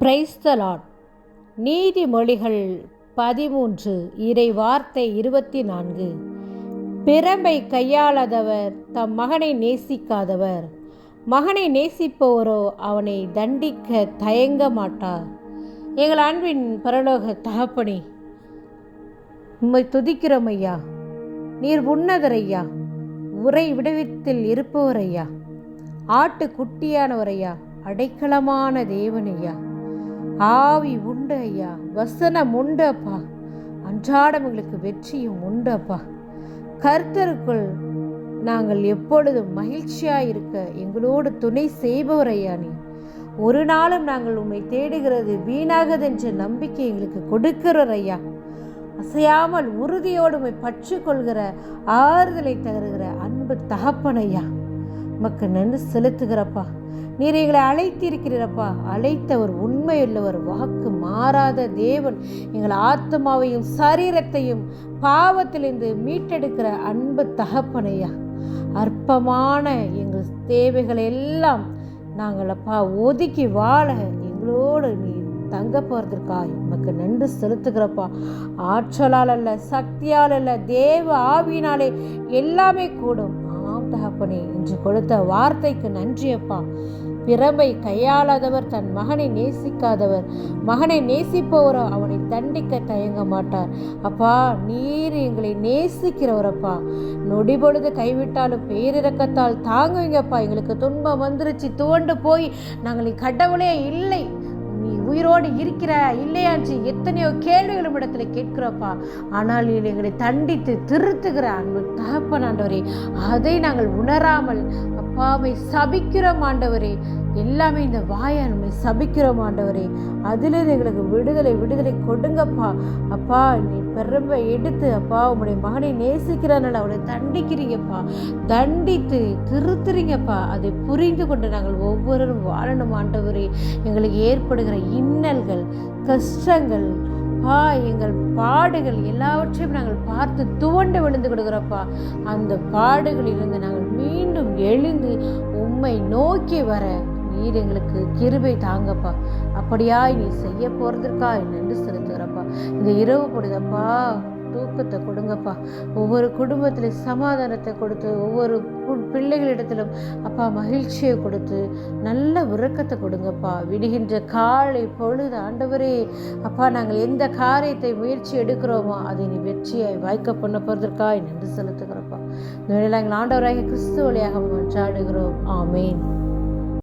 Praise the Lord நீதிமொழிகள் பதிமூன்று இறை வார்த்தை இருபத்தி நான்கு பிறம்பை கையாளாதவர் தம் மகனை நேசிக்காதவர். மகனை நேசிப்பவரோ அவனை தண்டிக்க தயங்க மாட்டார். எங்கள் அன்பின் பரலோக தகப்பனி உம்மை துதிக்கிறோம் ஐயா. நீர் உன்னதரையா உரை விடவித்தில் இருப்பவர் ஐயா. ஆட்டு குட்டியானவரையா அடைக்கலமான தேவன் ஐயா. ஆவி உண்டு ஐயா வசனம் உண்டு அப்பா அன்றாடம் எங்களுக்கு வெற்றியும் உண்டு அப்பா கர்த்தருக்குள் நாங்கள் எப்பொழுதும் மகிழ்ச்சியாக இருக்க எங்களோடு துணை செய்பவர் ஐயா நீ. ஒரு நாளும் நாங்கள் உம்மை தேடுகிறது வீணாகது என்ற நம்பிக்கை எங்களுக்கு கொடுக்கிறோர் ஐயா அசையாமல் உறுதியோடு உண்மை பற்று கொள்கிற ஆறுதலை தருகிற அன்பு தகப்பன் மக்கு உமக்கு நன்றி செலுத்துகிறப்பா. நீர் எங்களை அழைத்திருக்கிறீரப்பா. அழைத்தவர் உண்மையுள்ளவர். வாக்கு மாறாத தேவன் எங்கள் ஆத்மாவையும் சரீரத்தையும் பாவத்திலிருந்து மீட்டெடுக்கிற அன்பு தகப்பனையா. அற்பமான எங்கள் தேவைகளை எல்லாம் நாங்கள் அப்பா ஒதுக்கி வாழ எங்களோடு நீ தங்க போகிறதுக்கா உமக்கு நன்றி செலுத்துகிறப்பா. ஆற்றலால் அல்ல சக்தியால் அல்ல தேவ ஆவியினாலே எல்லாமே கூடும். ஆம் தகப்பனே கொடுத்த வார்த்தைக்கு நன்றியப்பா. பிறம்பை கையாளாதவர் தன் மகனை நேசிக்காதவர். மகனை நேசிப்பவர் அவனை தண்டிக்க தயங்க மாட்டார். அப்பா நீர் எங்களை நேசிக்கிறவரப்பா. நொடி பொழுது கைவிட்டாலும் பேரிறக்கத்தால் தாங்குவீங்கப்பா. எங்களுக்கு துன்பம் வந்துருச்சு துவண்டு போய் நாங்கள் கடவுளே இல்லை. நீ உயிரோடு இருக்கிற இல்லையாச்சு எத்தனையோ கேள்விகளும் இடத்துல கேட்கிறோப்பா. ஆனால் நீ எங்களை தண்டித்து திருத்துகிற அன்பு தகப்பன் ஆண்டவரே அதை நாங்கள் உணராமல் அப்பாவை சபிக்கிறோம் ஆண்டவரே. எல்லாமே இந்த வாயை நம்மை சபிக்கிறோம் ஆண்டவரே. அதிலிருந்து எங்களுக்கு விடுதலை விடுதலை கொடுங்கப்பா. அப்பா நீ பெரும்ப எடுத்து அப்பா உங்களுடைய மகனை நேசிக்கிறனால அவனை தண்டிக்கிறீங்கப்பா. தண்டித்து திருத்துறீங்கப்பா. அதை புரிந்து கொண்டு நாங்கள் ஒவ்வொருவரும் வாழணும் ஆண்டவரே. எங்களுக்கு ஏற்படுகிற இன்னல்கள் கஷ்டங்கள் பா எங்கள் பாடுகள் எல்லாவற்றையும் நாங்கள் பார்த்து துவண்டு விழுந்து கொடுக்குறப்பா அந்த பாடுகளிலிருந்து நாங்கள் மீண்டும் எழுந்து உம்மை நோக்கி வர நீர் எங்களுக்கு கிருபை தாங்கப்பா. அப்படியாய் நீ செய்ய போகிறதுக்கா நன்றி செலுத்துகிறப்பா இந்த இரவு பொழுதப்பா தூக்கத்தை கொடுங்கப்பா. ஒவ்வொரு குடும்பத்தில் சமாதானத்தை கொடுத்து ஒவ்வொரு பிள்ளைகளிடத்திலும் அப்பா மகிழ்ச்சியை கொடுத்து நல்ல உறக்கத்தை கொடுங்கப்பா. விடுகின்ற காலை பொழுது ஆண்டவரே அப்பா நாங்கள் எந்த காரியத்தை முயற்சி எடுக்கிறோமோ அதை நீ வெற்றியை வாய்க்க பண்ண போகிறதற்காய் நன்றி செலுத்துகிறப்பா. இந்த வேளையில் எங்கள் ஆண்டவராக கிறிஸ்து வழியாக மன்றாடுகிறோம் ஆமேன்.